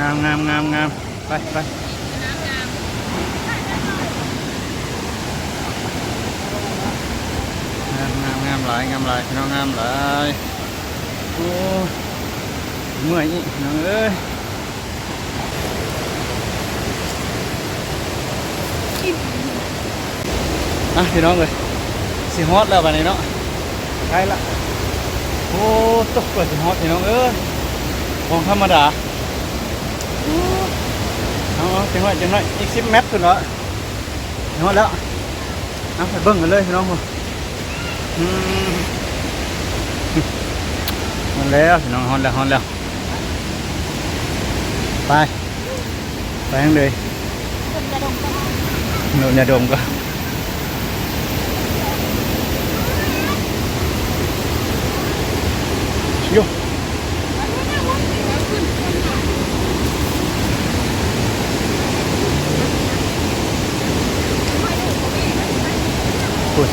งามงามงามงามไปไปงามงามงามหลายงามหลายน้องงามหลายโอ้เมื่อยอีกน้องเอ้ยอะพี่น้องเลยสิฮอตแล้วบัดนี้เนาะใกล้ละโอ้ตกเปิดสิฮอตพี่น้องเอ้ยของธรรมดา เอาเอาจังหวะจังหวะอีกสิบเมตรขึ้นแล้วจังหวะแล้วเอาไปเบิ่งกันเลยพี่น้องผมอืมฮอนแล้วพี่น้องฮอนแล้วฮอนแล้วไปไปยังเลยโดนยาดมก็โย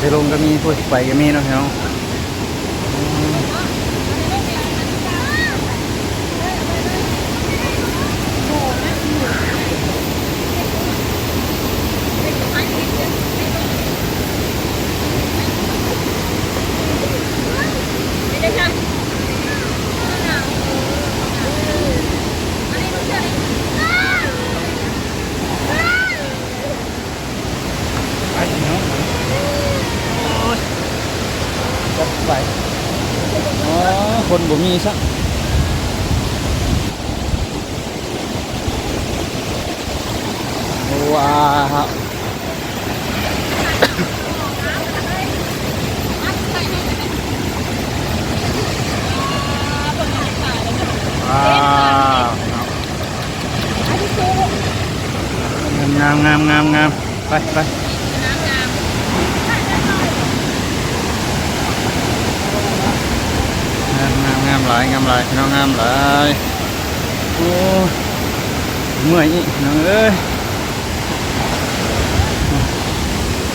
ผู้สิลงก็มีผู้สิไปก็มีเนาะพี่น้องไปพี่น้องโอ้ยจัดไปอ๋อ คนบ่มีสักว้าวว้าวงามงามงามงามไปไปงามหลายงามหลายพี่น้องงามหลายโอ้เมื่อยอีกน้องเอ้ย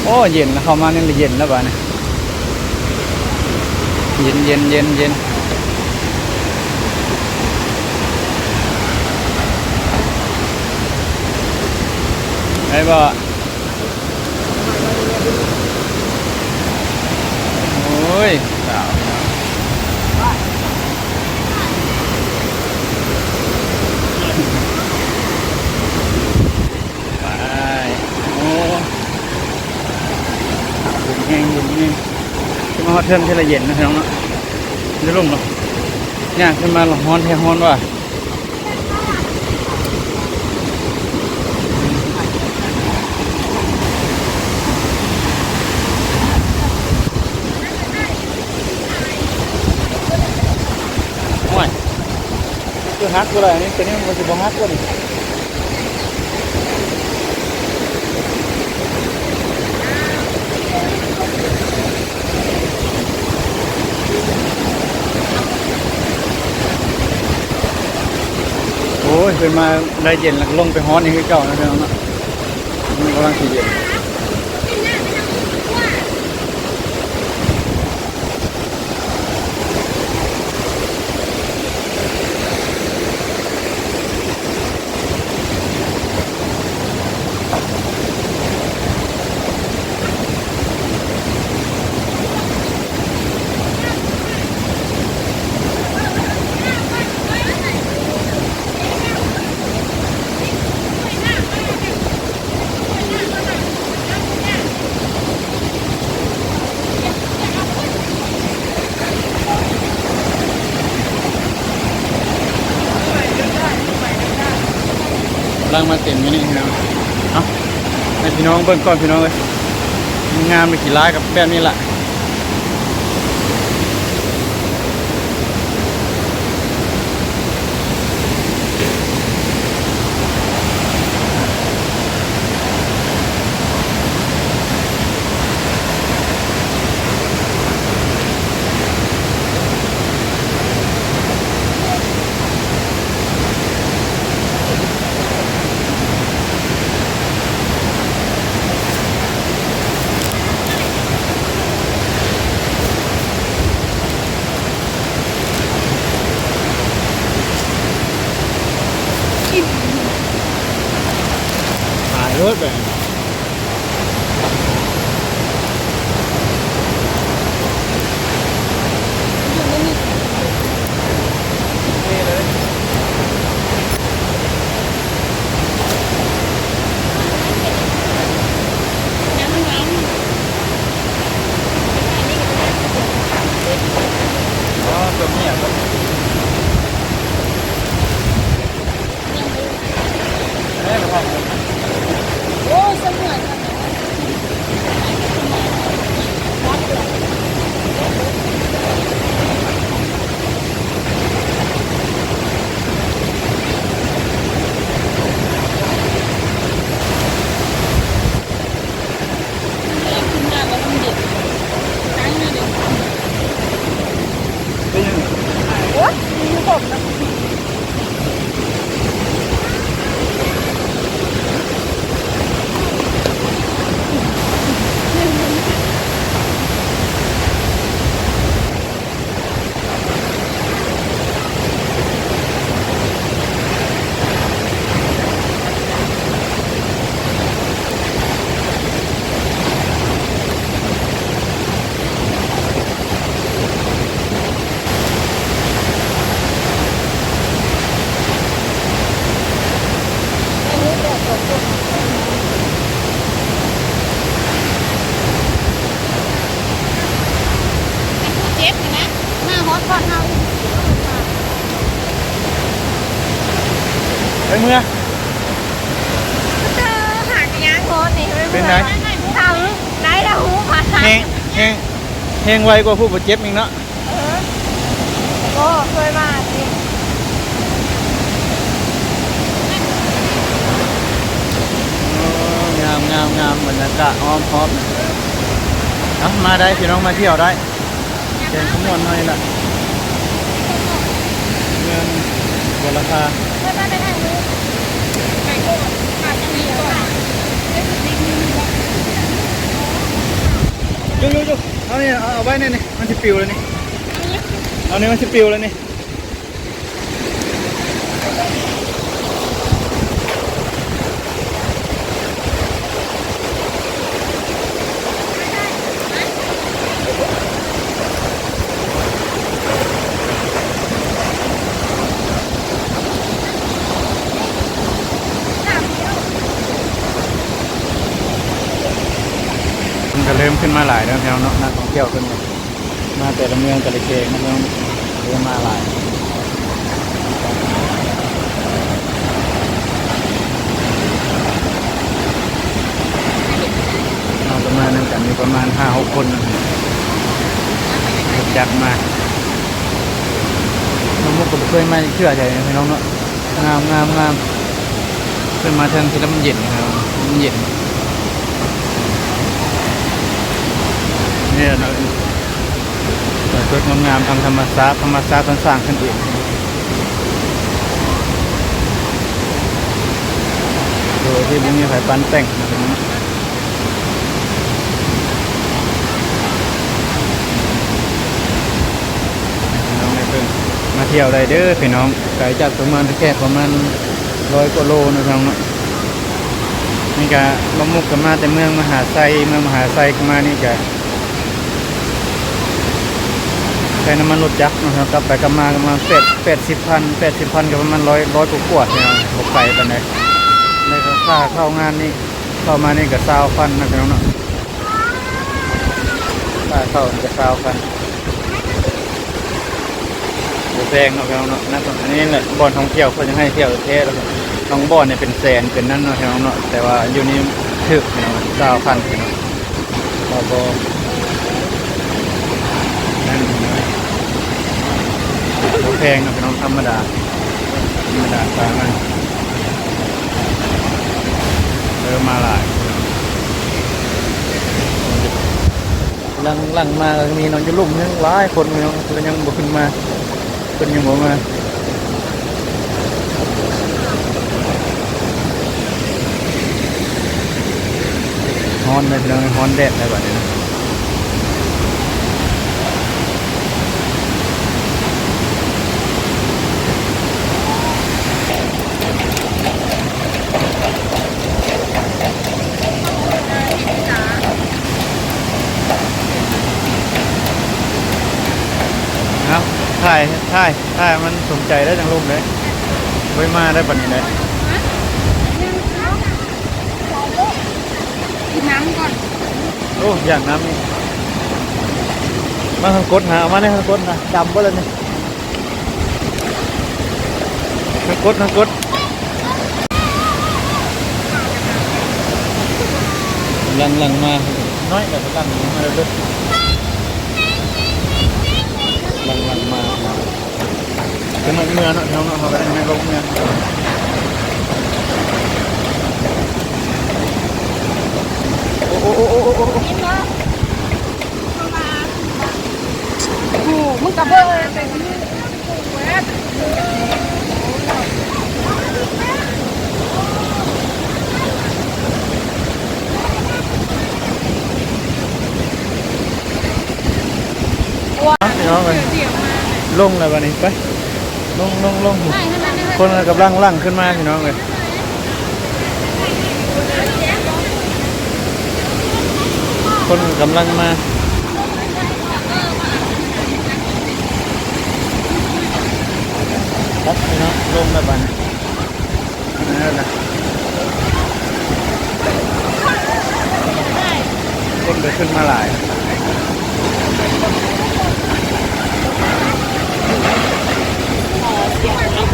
โอ้เย็นแล้วเข้ามานี่เลยเย็นแล้วบ้านี่เย็นเย็นเย็นเย็นไอ้บ่โอ้ยสาวไปโอ้เย็นแห้งเย็นแห้งขึ้นมาฮอด เทิมเท่าไรเย็นนะพี่น้องเนาะจะลงเนาะย่างขึ้นมาหลงฮ้อนแท้ฮ้อนว่ะโอ้ยคือฮักกูเลยอันนี่ตัวนี้มันจะบ่ฮักกูนี่ โอ้ยเป็นมาได้เย็นหลังลงไปฮ้อนนี่คือเก่านะเพื่อนเนาะมันกำลังสีเย็นางมาเต็มอยู่นี่พี่น้องเอ้าให้พี่น้องเบิ่งก่อนพี่น้องเลยงานไปขี่ร้ายกับแบบนี่แหละ มีผมนะ เจ็บนะหน้าฮอต ก่อนเฮาไปเมื่อเจอหักยางโคตรนี่เป็นไงทำได้ละหูผ่าแห้งแห้งแห้งไวกว่าผู้บาดเจ็บอีกเนาะเออโอ้เคยมาสิอ๋องามงามงามบรรยากาศอ้อมพร้อมเอามาได้พี่น้องมาเที่ยวได้เชิญขมวนหน่อยล่ะเงินบนราคาเพื่อนบ้ไปทางนี้ไก่โก้ขาดจะมีก่อนเอ้ยนิดนึงจุ๊จุ๊จุ๊เอาเนี่ยเอาไว้เนี่ยนี่มันจะปิวเลยนี่เอาเนี่ยมันจะปิวเลยนี่ก็เริ่มขึ้นมา หลายแล้วพี่น้องเนาะนักท่องเที่ยวขึ้นมามาแต่ละเมืองแต่ละเกงเมืองเริ่มมาหลายเราประมาณนั้นกันมีประมาณห้าหกคนจัดมาน้องมุกก็เคยมาเชื่อใจนะพี่น้องเนาะงามงามงามขึ้นมาทางที่แล้วมันเย็นครับมันเย็น เนี่ยเราสวยงามๆทางธรรมศาตร์ธรรมศาตร์ต้องสร้างขึ้นเองโดยที่ไม่มีไฟปั้นแต่งนะครับน้องในเพิ่งมาเที่ยวได้เด้อพี่น้องไกลจากประมาณแค่ประมาณร้อยกว่าโลนะครับเนาะนี่ก็ลงมุกกันมาแต่เมืองมหาไซเมืองมหาไซกันมานี่ก็ ใช้น้ำมันรถจักรนะครับกลับไปกลับมาประมาณแปดแปดสิบพันแปดสิบพันกับประมาณร้อยร้อยกว่าขวดเนี่ยบกไก่กันเลยในค่าเข้างานนี่เข้ามานี่กับซาวพันนะพี่น้องเนาะค่าเข้ากับซาวพันโบแพงเนาะพี่น้องเนาะนั่นตรงนี้แหละบ่อนท่องเที่ยวเขาจะให้เที่ยวเท่แล้วก็น้องบ่อนเนี่ยเป็นแสนเป็นนั่นเนาะพี่น้องเนาะแต่ว่าอยู่นี่ถึกพี่น้องซาวพันพี่น้องบ่บ่นั่นพี่น้อง บ่แพงนะเป็นน้องธรรมดา ธรรมดาตามมันเริ่มมาหลายหลังหลังมาก็มีน้องจะลุ่มยังหลายคนอยู่เนาะก็ยังบ่ขึ้นมาคนยังบ่มาฮอนเลยพี่น้องฮอนแดดเลยบัดนี้ นะใช่ใช่มันสนใจได้จังลูกเลยไว้มาได้ปันนี้เลยกินน้ำก่อน โอ้อย่างน้ำนี่มาทางกดหาเอามาในทางกดนะดำก็เลยนี่ทางกดทางกดหลังหลังมาน้อยแต่หลังมาเรื่อยหลังหลังมา คือมันเมื่อเนาะเขาเนาะเขาก็ได้ไม่ลงเมื่อโอ้โอ้โอ้โอ้โอ้โอ้โหมึงกระเบื้องเป็นแหวพี่น้องกันเสียงมาลงเลยวันนี้ไป ลงลงลงใช่ให้มันได้คนกำลังลั่งขึ้นมาพี่น้องเลยคนกำลังมาครับพี่น้องลงแล้วบัดนนั่นแหละคนเดินขึ้นมาหลาย เ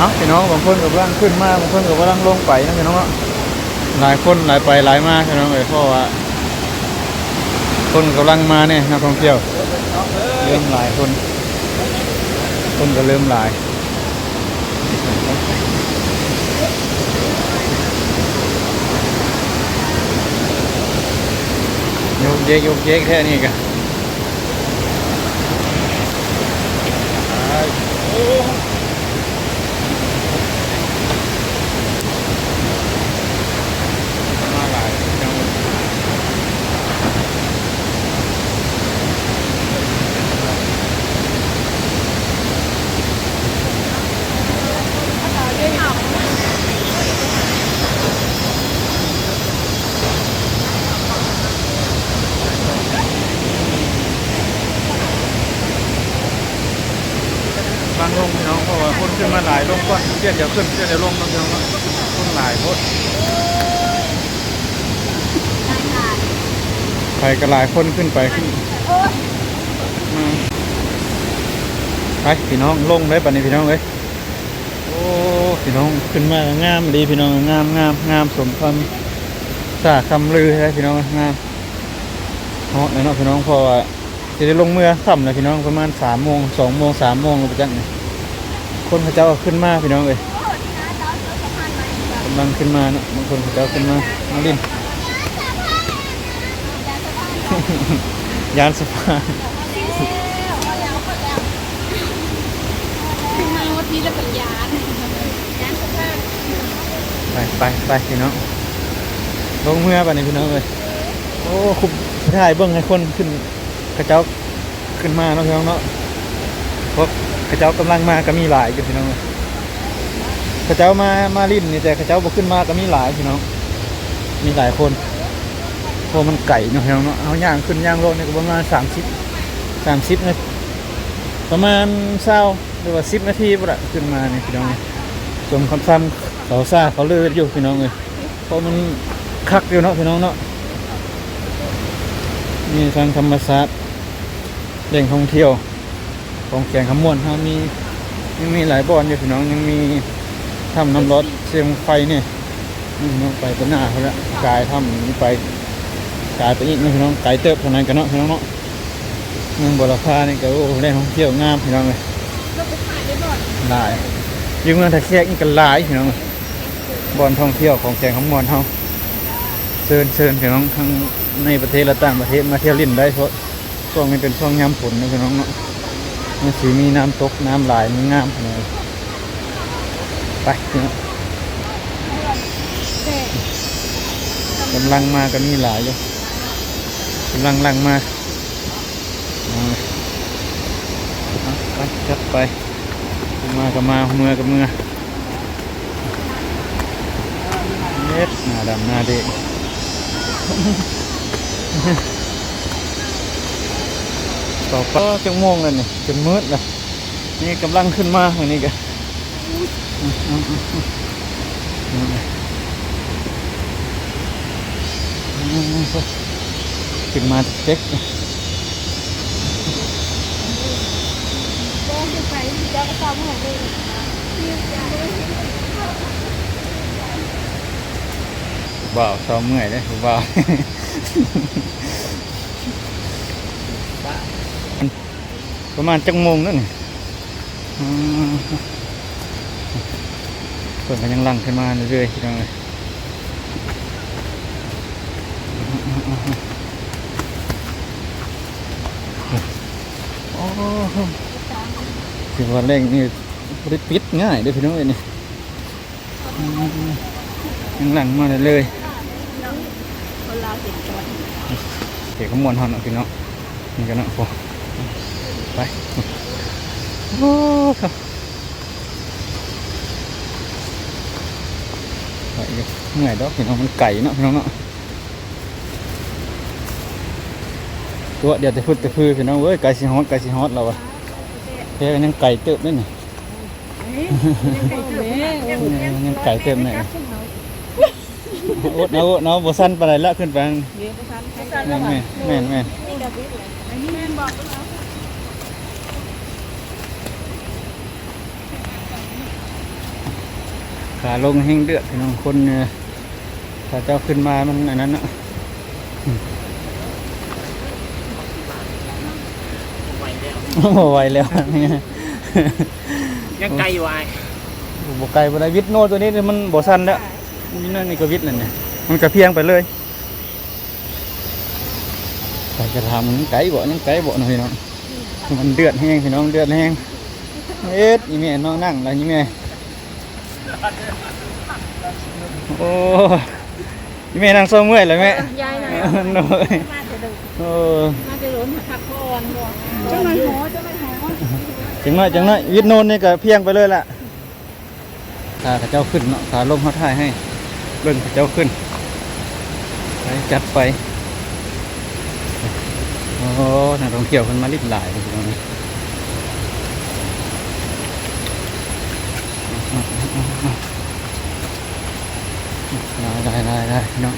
อ้าพี่น้องบางคนกับร่างขึ้นมาบางคนกับร่างลงไปนะพี่น้องหลายคนหลายไปหลายมาพี่น้องเลยเพราะว่า คนกำลังมาเนี่ยนักท่องเที่ยว เริ่มหลายคน คนก็เริ่มหลาย ยกเยกยกเยกแค่นี้กันมาหลายจังเลย บางลงพี่น้องเพราะว่าคนขึ้นมาหลายลงก่อน เตี้ยนเดี๋ยวขึ้นเตี้ยนเดี๋ยวลงน้องพี่น้นาะคนหลายโพดใครก็หลายคนขึ้นไปขึ้นมาไปพี่น้องลงเลยปันนี้พี่น้องเลยโอ้พี่น้องขึ้นมางามดีพี่น้องงามงามงามสมคำสาคำลือใช่พี่น้องงามเหาะเลยเนาะพี่น้องพราะว่าจะได้ลงเมื่อค่ำเลยพี่น้องประมาณสามโมงสองโมงสามโมงไปจังเลย คนเขาเจ้าก็ขึ้นมาพี่น้องเลยกำลังขึ้นมาเนาะบางคนเขาเจ้าขึ้นมามาลินยานสะพานถึงมาวัดนี้จะเป็นยานยานสภาพไปไปไปพี่น้องลงเมื่อไปนี่พี่น้องเลยโอ้คุบถ่ายเบิ้งให้คนขึ้นเขาเจ้าขึ้นมาเนาะพี่น้องเนาะเพราะเขาเจ้ากำลังมาก็มีหลายอยู่พี่น้องเลยเขาเจ้ามามาลินนี่แต่เขาเจ้าบ่ขึ้นมาก็มีหลายพี่น้อง มีหลายคนพราะมันไก่เนาะพี่น้องเนาะเอาย่างขึ้นย่างลงเนี่ยก็ประมาณสามสิบสามสิบนาทีประมาณเศร้าหรือว่าสิบนาทีประขึ้นมาเนี่ยพี่น้องเนี่ยสมคำซ้ำเขาซาเขาเลืออยู่พี่น้องเลยเพราะมันคักอยู่เนาะพี่น้องเนาะนี่ทางธรรมศาสตร์แหล่งท่องเที่ยว ของแก่งขมวนเขามียังมีหลายบ่อนอยู่พี่น้องยังมีถ้ำน้ำร้อนเชียงไฟเนี่ยอืมน้องไปก็หน้าเขาละกายทำนี่ไปกายไปอีกนะพี่น้องไกลเติบเท่านั้นกันเนาะพี่น้องเนาะเมืองบรพานี่ก็โอ้ได้ท่องเที่ยวงามพี่น้องเลยได้ยหลายอยู่เมืองตะแคกนี่ก็หลายพี่น้องเลยบ่อนท่องเที่ยวของแกงขมอนเฮาเชิญเชิญพี่น้องทั้งในประเทศและต่างประเทศมาเที่ยวลิ่นได้เพราะช่วงนี้เป็นช่วงยามฝนนะพี่น้องเนาะ มันสีมีน้ำตกน้ำไหลายมันงามเอ้ยไปพี่น้องแต่กำลังมากันมีหลายอยู่กำลังลังมาไปจัดไปมากับมาเมื่อกับเมื่อเอ็ดหน้าดำหน้าเด็ก ต่อไปจังโมงแล้วนี่จนมืดแล้วนี่กำลังขึ้นมาอันนี้กันขึ้นมาเต็กแดงจะไปเจ้าก็ตามหัวเลยนี่จะบ่าวซ้อมเมื่อยเลยบ่าว ประมาณจังโมงนั่นนี่อืมส่วนก็ยังลังขึ้นมาเรื่อยๆพี่น้องเลยโอ้โหถือว่าเร่งนี่บริปิดง่ายเด้วยพี่น้องเอ้ยนี่อืมยังหลังมาเรื่อยๆคนเราเห็นก่อนเดี๋ยวขมวนหอนเอาพี่น้องนี่กันเนาะพอ ไปโอ้ครับไปเลยเหนื่อยดอกพี่น้องมันไก่เนาะพี่น้องเนาะตัวเดี๋ยวจะพูดจะพื้พี่น้องเว้ยไก่สิฮอตไก่สิฮอตเราอะแค่ยังไก่เติบนั่นนี่ยังไก่เติมเนี่ยโอ๊ตเอาโอ๊ตเอาบ่สั้นปานใดละขึ้นไปแม่นแม่นแม่นแม่น นี่ดาวิดเลยอันนี้แม่บอกแล้ว ขาลงแห้งเดือดพี่น้องคนเนี่ยถ้าเจ้าขึ้นมามันอันนั้นเนาะโอ้ไหวแล้วเนี่ยยังไกลอยู่ไอ้บกไก่บนไดวิทย์โน่ตัวนี้มันบ่สั้นแล้วนี่นั่นนี่ก็วิทย์นั่นเนี่ยมันกระเพียงไปเลยแต่จะทำมันไก่บ่ยังไก่บ่หน่อยเนาะมันเดือดแห้งพี่น้องเดือดแห้งเอ็ดยี่แม่น้องนั่งแล้วยี่แม่ โอ้ยี่แม่นั่งโซ่เมื่อยเลยแม่ยายนะโน้ยมาจะดูโอ้มาจะล้นหักคอนบอกเจ้าหน่อยหอเจ้าหน่อยหอจังน้อยจังน้อยวิทย์โนนนี่ก็เพียงไปเลยล่ะขาข้าเจ้าขึ้นเนาะขาลงเขาถ่ายให้เบิ่งข้าเจ้าขึ้นไปจัดไปโอ้นักท่องเที่ยวคนมาลิบหลายเลยทีเดียวนี้ ได้ได้ได้ได้พี่น้อง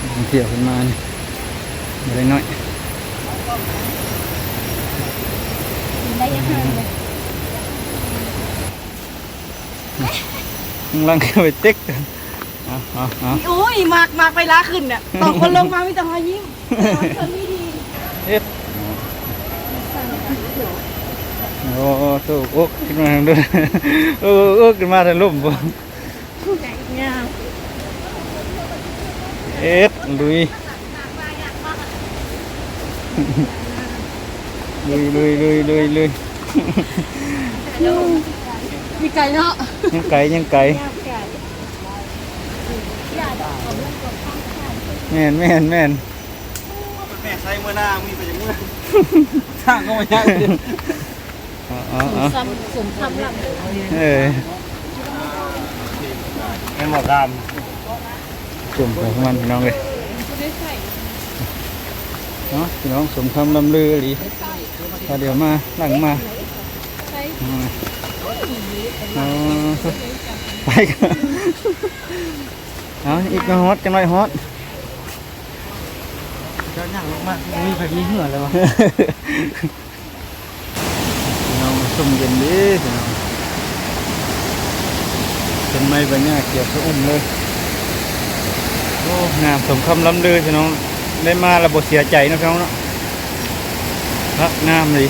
นักท่องเที่ยวคนมานี่มาได้น้อยได้ยังไงเลยข้างล่างก็ไปเต็กกันเอาเอาเอาโอ้ยมากมากไปล้าขึ้นเนี่ยต่อคนลงมามีแต่รอยยิ้มคนไม่ดี เอ็ด โอ้ตู้โอ๊กขึ้นมาทางด้วยโอ้โอ๊กขึ้นมาทางลุ่มบ่เนี่ยเอ็ดลุยลุยลุยลุยลุยลุยมีไก่เนาะยังไก่ยังไก่แม่นแม่นแม่นแม่ใส่เมื่อหน้ามีไปอย่างเมื่อทางก็ไม่ยาก เอ๋อาเอสมสมคำลำเออเป็นหมอกดจุ่มไปของมันพี่น้องเลยเนาะพี่น้องสมคำลำลือหลีพอเดี๋ยวมาหลังมาอาเอไปกันเอาอีกก็ฮอตจังไรฮอตเจ้าหนังมากมีไปมีเหื่อเลยวะุ่มเย็นดีเป็นไม้ใบหญ้าเกี่ยวสะอุ่มเลย โอ้งามสมคำล้ำลือพี่น้อง ได้มาระบบเสียใจนะพี่น้องเนาะครับงามเลย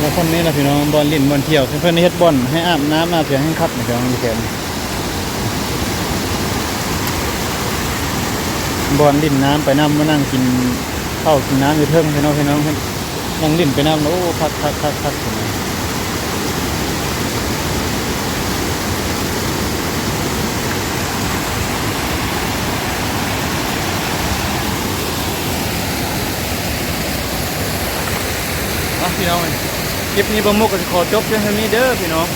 แล้วคนนี้แหละพี่น้องบอลลินบอลเที่ยว เพื่อนๆเฮ็ดบอลให้อาบน้ำอาบเสียงให้คับนะพี่น้องดีแกนบอลลินน้ำไปน้ำมานั่งกินข้าวกินน้ำอยู่เทิงพี่น้องพี่น้อง นั่งลินไปน้ำโอ้พักพักพักพักพี่น้องอะพี่น้องคลิปนี้บะมุกก็จะขอจบเพียงเท่านี้เด้อพี่น้อง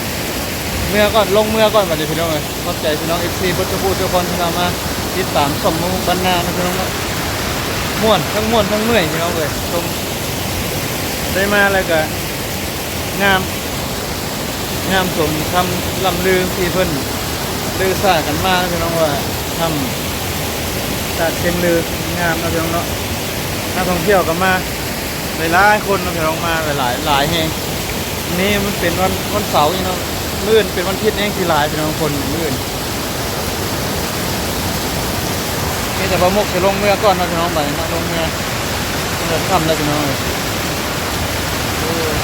เมื่อก่อนลงเมื่อก่อนบัดนี้พี่น้องเอ้ยขอบใจพี่น้องเอฟซีบุตรพูดทุกคนที่เข้ามาติดตามสมมุกบรรณานะพี่น้องม่วนทั้งม่วนทั้งเมื่อยพี่น้องเลยชม ได้มาแล้วก็งาม งามสมทำลำลือที่เพิ่นลือซากันมานะพี่น้องว่าทำจากเชียงลืองามนะพี่น้องเนาะนักท่องเที่ยวก็มาหลายคนนะพี่น้องมาหลายหลายแห่งนี่มันเป็นวันวันเสาร์นี่เนาะมื่นเป็นวันอาทิตย์เองที่หลายพี่น้องคนมื่นนี่แต่ประมุกจะลงเมื่อก่อนนะพี่น้องไปนะลงเมื่อเดินค่ำแล้วพี่น้องเลยโอ้ย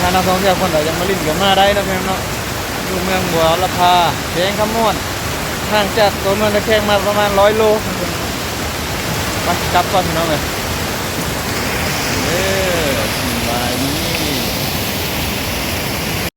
ถ้านักท่องเที่ยวคนใดยังมาลิ้นกันมาได้นะเพื่อนเนาะอยู่เมืองบัวละพาเพียงคำม่วนห่างจากตัวเมืองตะแคงมาประมาณร้อยโลไปจับก่อนพี่น้องเลย